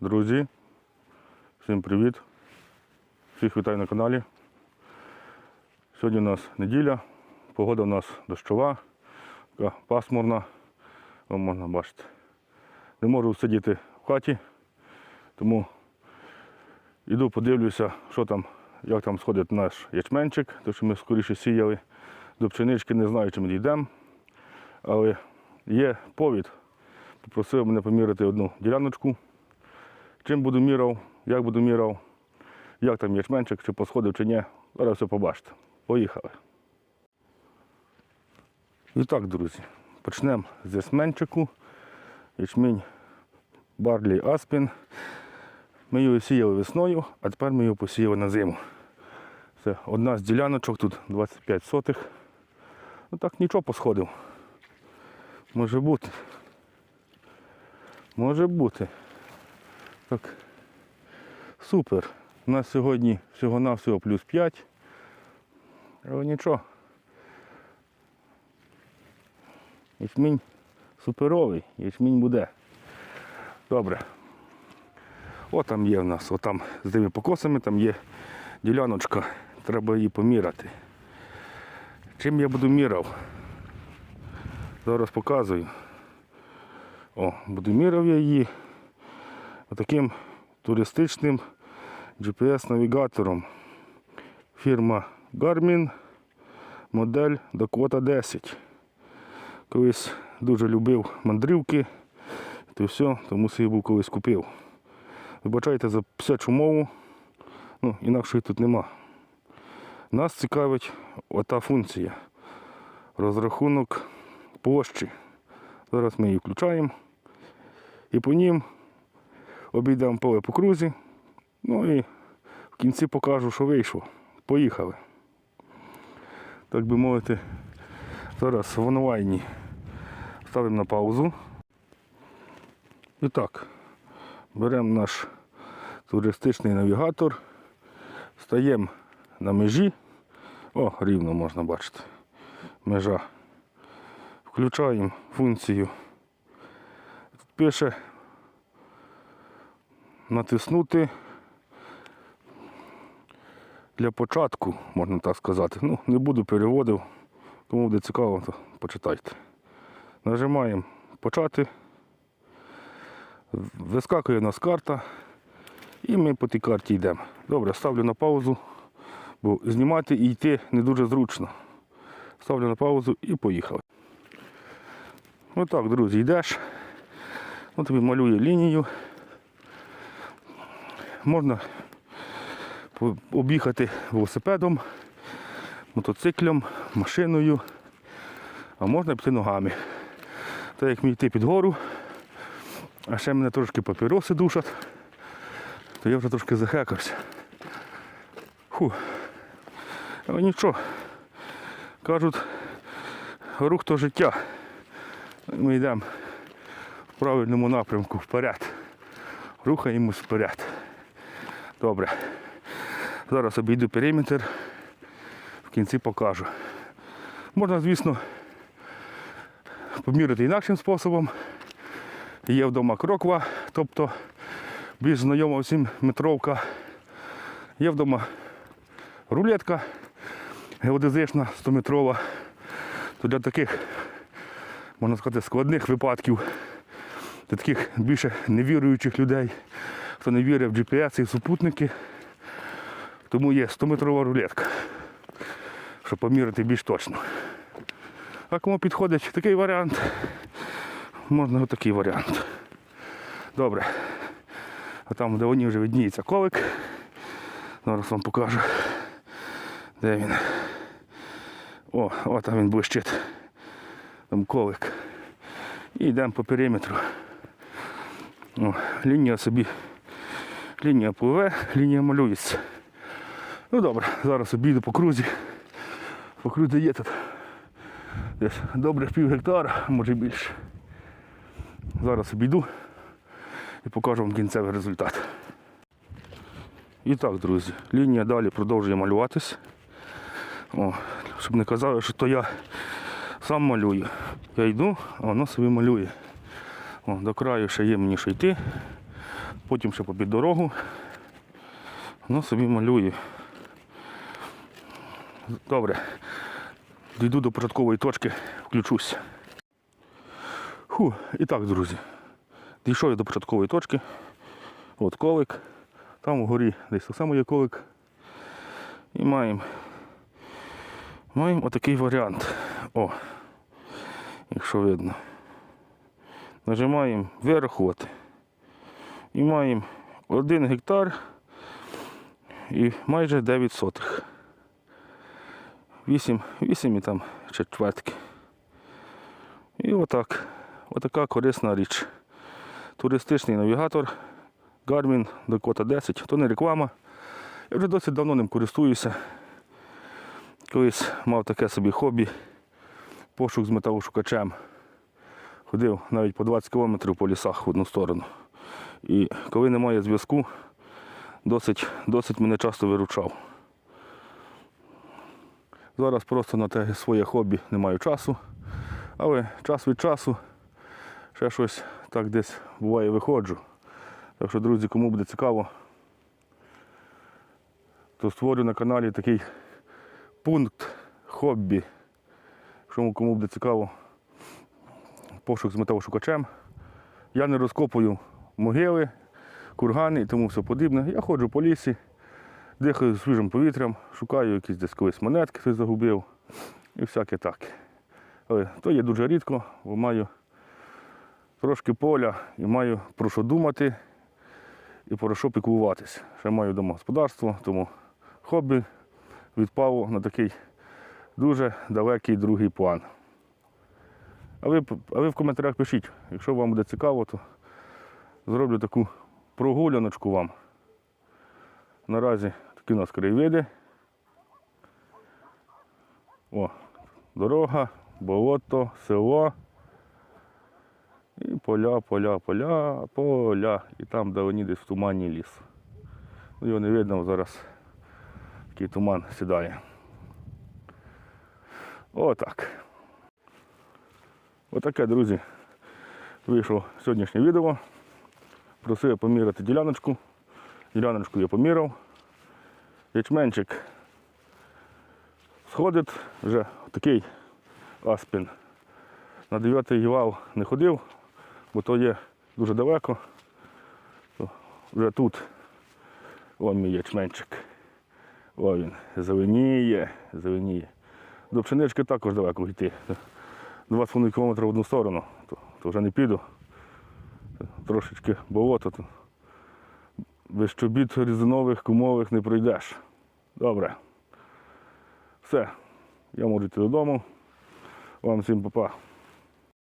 Друзі, всім привіт! Всіх вітаю на каналі. Сьогодні у нас неділя, погода у нас дощова, така пасмурна, О, можна бачити. Не можу сидіти в хаті, тому йду подивлюся, що там, як там сходить наш ячменчик, тому що ми скоріше сіяли до пшенички, не знаю, чи ми дійдемо. Але є повід. Попросив мене поміряти одну діляночку. Чим буду міряв, як буду міряв, як там ячменчик, чи посходив, чи ні. Зараз все побачите. Поїхали. І так, друзі, почнемо з ячменчику. Ячмінь Барлі Аспін. Ми його сіяли весною, а тепер ми його посіяли на зиму. Це одна з діляночок, тут 25 сотих. Ну так нічого посходив. Може бути. Може бути. Так. Супер. У нас сьогодні всього-навсього плюс 5. Але нічого. Ячмінь суперовий, ячмінь буде. Добре. О, там є в нас, отам з тими покосами, там є діляночка, треба її поміряти. Чим я буду міряв? Зараз показую. О, буду міряв я її отаким туристичним GPS-навігатором. Фірма Garmin, модель Dakota 10. Колись дуже любив мандрівки, то все, тому собі був колись купив. Вибачайте за псячу мову, ну, інакшої тут нема. Нас цікавить ота функція. Розрахунок площі. Зараз ми її включаємо. І по нім обійдемо поле по крузі. Ну і в кінці покажу, що вийшло. Поїхали. Так би мовити, зараз в онлайні ставимо на паузу. І так, беремо наш туристичний навігатор, стаємо на межі. О, рівно можна бачити. Межа. Включаємо функцію. Тут пише натиснути для початку, можна так сказати. Ну, не буду переводив. Кому буде цікаво, то почитайте. Нажимаємо почати. Вискакує у нас карта. І ми по тій карті йдемо. Добре, ставлю на паузу, бо знімати і йти не дуже зручно. Ставлю на паузу і поїхали. Отак, друзі, йдеш. От тобі малює лінію. Можна об'їхати велосипедом, мотоциклом, машиною, а можна піти ногами. Так як мені йти під гору, а ще мене трошки папіроси душать, то я вже трошки захекався. Фу. Але нічого. Кажуть, рух то життя. Ми йдемо в правильному напрямку вперед. Рухаємось вперед. Добре. Зараз обійду периметр, в кінці покажу. Можна, звісно, поміряти інакшим способом. Є вдома кроква, тобто більш знайома всім метровка. Є вдома рулетка геодезична 100-метрова. То для таких, можна сказати, складних випадків, для таких більше невіруючих людей, хто не вірить в GPS і в супутники. Тому є 100-метрова рулетка, щоб поміряти більш точно. А кому підходить такий варіант, можна отакий варіант. Добре. А там, де вони вже видніється колик. Зараз вам покажу. Де він? О, о, там він блищить. Там колик. І йдемо по периметру. О, лінія собі. Лінія пливе, лінія малюється. Ну добре, зараз обійду по крузі. По крузі є тут. Десь добрих пів гектара, може більше. Зараз обійду і покажу вам кінцевий результат. І так, друзі, лінія далі продовжує малюватись. О, щоб не казали, що то я сам малюю. Я йду, а воно собі малює. О, до краю ще є мені що йти. Потім ще попід дорогу. Воно собі малює. Добре. Дійду до початкової точки, включусь. Фу, і так, друзі. Дійшов я до початкової точки. От колик. Там вгорі десь так само є колик. І маємо. Маємо отакий варіант. О, якщо видно. Нажимаємо от. І маємо 1 гектар і майже 9 сотих. 8, 8 і там четвертки. І отак. Отака корисна річ. Туристичний навігатор Garmin Dakota 10. То не реклама. Я вже досить давно ним користуюся. Колись мав таке собі хобі, пошук з металошукачем. Ходив навіть по 20 кілометрів по лісах в одну сторону. І коли немає зв'язку, досить, досить мене часто виручав. Зараз просто на те своє хобі не маю часу, але час від часу ще щось так десь буває виходжу. Так що, друзі, кому буде цікаво, то створю на каналі такий пункт хобі. Якщо кому буде цікаво, пошук з металошукачем. Я не розкопую могили, кургани і тому все подібне. Я ходжу по лісі, дихаю свіжим повітрям, шукаю якісь десь колись монетки, хтось загубив і всяке так. Але то є дуже рідко, бо маю трошки поля і маю про що думати і про що піклуватись. Ще маю домогосподарство, тому хобі відпало на такий дуже далекий другий план. А ви, а ви в коментарях пишіть, якщо вам буде цікаво, то зроблю таку прогуляночку вам. Наразі такі у нас краєвиди. О, дорога, болото, село. І поля, поля, поля, поля. І там давні десь в тумані ліс. Ну, його не видно, зараз такий туман сідає. Отак. Отаке, друзі, вийшло сьогоднішнє відео. Просив поміряти діляночку. Діляночку я поміряв. Ячменчик сходить, вже такий аспін. На 9 вал не ходив, бо то є дуже далеко. Вже тут О мій ячменчик. О він, зеленіє, зеленіє. До пшенички також далеко йти. 2,5 км в одну сторону, то, то вже не піду. Трошечки болото. То без чобіт різинових, кумових не пройдеш. Добре. Все. Я можу йти додому. Вам всім па-па.